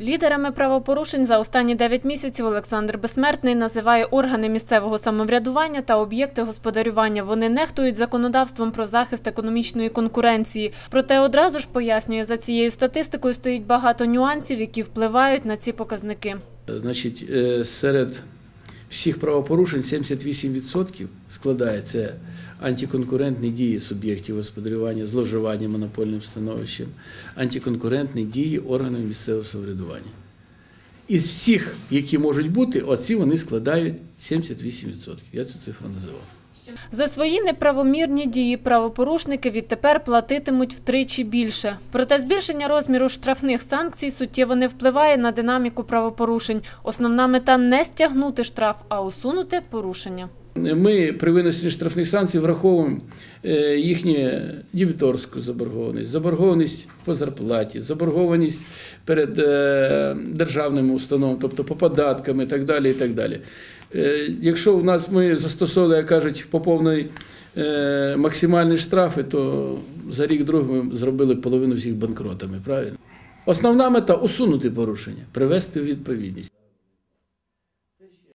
Лідерами правопорушень за останні 9 місяців Олександр Безсмертний називає органи місцевого самоврядування та об'єкти господарювання. Вони нехтують законодавством про захист економічної конкуренції. Проте одразу ж пояснює, за цією статистикою стоїть багато нюансів, які впливають на ці показники. Значить, е, серед всіх правопорушень 78% складається антиконкурентні дії суб'єктів господарювання, зловживання монопольним становищем, антиконкурентні дії органів місцевого самоврядування. Із всіх, які можуть бути, оці вони складають 78%. Я цю цифру називав. За свої неправомірні дії правопорушники відтепер платитимуть втричі більше. Проте збільшення розміру штрафних санкцій суттєво не впливає на динаміку правопорушень. Основна мета не стягнути штраф, а усунути порушення. Ми при винесенні штрафних санкцій враховуємо е, їхню дебіторську заборгованість, заборгованість по зарплаті, заборгованість перед е, державними установами, тобто по податкам і так далі. І так далі. Е, Якщо у нас ми застосовували, як кажуть, по повної максимальні штрафи, то за рік другий ми зробили половину всіх банкротами, правильно? Основна мета усунути порушення, привести у відповідність.